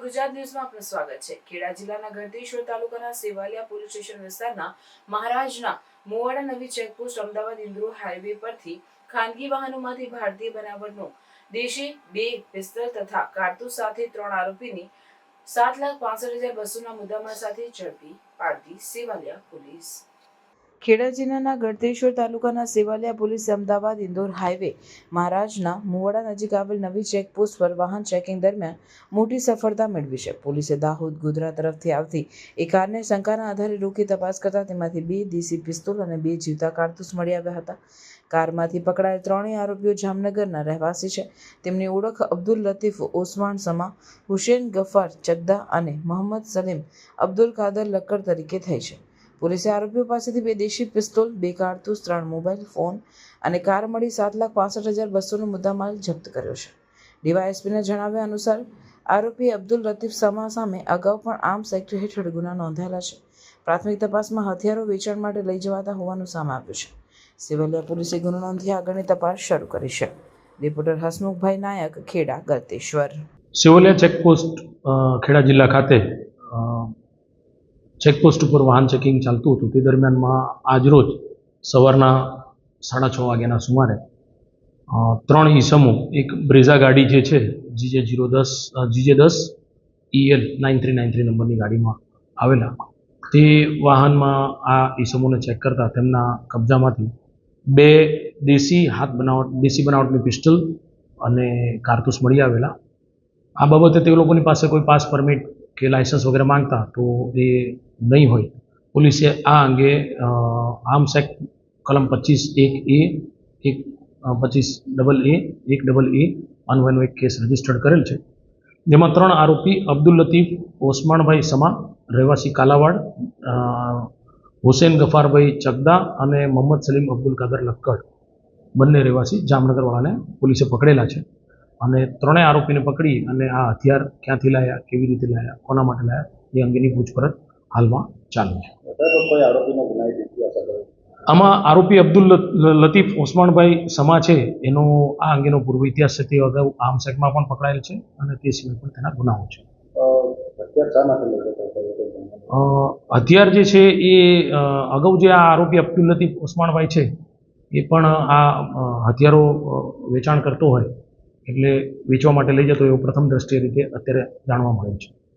ન્યૂઝમાં આપનું સ્વાગત છે. ખેડા જિલ્લાના ગળતેશ્વર તાલુકાના સેવાલિયા પોલીસ સ્ટેશન વિસ્તારના મહારાજના મુવાડા નવી ચેકપોસ્ટ અમદાવાદ ઇન્દ્રો હાઈવે પરથી ખાનગી વાહનોમાંથી ભારતીય બનાવટનો દેશી બે પિસ્તલ તથા કારતૂસ સાથે ત્રણ આરોપીની સાત લાખ પાસઠ હજાર બસોના મુદ્દામાલ સાથે ઝડપી પાડતી સેવાલિયા પોલીસ. ખેડા જિલ્લાના ગળતેશ્વર તાલુકાના સેવાલિયા પોલીસે અમદાવાદ ઇન્દોર હાઈવે મહારાજના મુવાડા નજીક આવેલ નવી ચેકપોસ્ટ પર વાહન ચેકિંગ દરમિયાન મોટી સફળતા મેળવી છે. પોલીસે દાહોદ ગોધરા તરફથી આવતી એક કારને શંકાના આધારે રોકી તપાસ કરતા તેમાંથી બે દેશી પિસ્તોલ અને બે જીવતા કારતૂસ મળી આવ્યા હતા. કારમાંથી પકડાયેલ ત્રણેય આરોપીઓ જામનગરના રહેવાસી છે. તેમની ઓળખ અબ્દુલ લતીફ ઓસમાન સમા, હુસેન ગફાર ચદ્દા અને મોહમ્મદ સલીમ અબ્દુલ કાદર લક્કડ તરીકે થઈ છે. પોલીસે આરોપીઓ પાસેથી બે દેશી પિસ્તોલ, બે કારતૂસ, ત્રણ મોબાઈલ, ફોન અને કાર મળી સાત લાખ પાસઠ હજાર બસોનો મુદ્દામાલ જપ્ત કર્યો છે. ડીવાયએસપીના જણાવ્યા અનુસાર, આરોપી અબ્દુલ લતીફ સમા સામે અગાઉ પણ આર્મ્સ એક્ટ હેઠળ ગુના નોંધાયેલા છે. પ્રાથમિક તપાસમાં હથિયારો વેચાણ માટે લઈ જવાતા હોવાનું સામે આવ્યું છે. સિવિલિયા પોલીસે ગુનો નોંધી આગળની તપાસ શરૂ કરી છે. રિપોર્ટર હસમુખભાઈ નાયક, ખેડા ગળતેશ્વર સેવલિયા ચેકપોસ્ટ ખેડા જિલ્લા ખાતે ચેકપોસ્ટ ઉપર વાહન ચેકિંગ ચાલતું હતું. તે દરમિયાનમાં આજરોજ સવારના સાડા છ વાગ્યાના સુમારે ત્રણ ઈસમો, એક બ્રેઝા ગાડી જે છે, જીજે જીરો દસ જીજે દસ EL nine three nine three નંબરની ગાડીમાં આવેલા. તે વાહનમાં આ ઈસમોને ચેક કરતા તેમના કબજામાંથી બે દેશી હાથ બનાવટ, દેશી બનાવટની પિસ્ટલ અને કારતૂસ મળી આવેલા. આ બાબતે તે લોકોની પાસે કોઈ પાસ પરમિટ કે લાયસન્સ વગેરે માંગતા તો એ નહીં હોય. પોલીસે આ અંગે આર્મ્સ એક્ટ કલમ પચીસ એક એ, એક પચીસ ડબલ એ, એક ડબલ એ અન્વયનો એક કેસ રજીસ્ટર્ડ કરેલ છે. જેમાં ત્રણ આરોપી અબ્દુલ લતીફ ઓસમાણભાઈ સમા, રહેવાસી કાલાવાડ હુસેન ગફારભાઈ ચગદા અને મોહમ્મદ સલીમ અબ્દુલ કાદર લક્કડ. બંને રહેવાસી જામનગરવાળાને પોલીસે પકડેલા છે. અને ત્રણેય આરોપીને પકડી અને આ હથિયાર ક્યાંથી લાયા કેવી રીતે લાયા કોના માટે લાયા એ અંગેની પૂછપરછ હાલમાં ચાલુ છે. આમાં આરોપી અબ્દુલ લતીફ ઓસમાણભાઈ સમા છે એનો આ અંગેનો પૂર્વ ઇતિહાસ છે તે અગાઉ આમ એક્ટમાં પણ પકડાયેલ છે અને તે સિવાય પણ તેના ગુનાઓ છે. હથિયાર જે છે એ અગાઉ જે આ આરોપી અબ્દુલ લતીફ ઓસમાણભાઈ છે એ પણ આ હથિયારો વેચાણ કરતો હોય. એટલે વેચવા માટે લઈ જતો એવો પ્રથમ દ્રષ્ટિએ રીતે અત્યારે જાણવા મળે છે.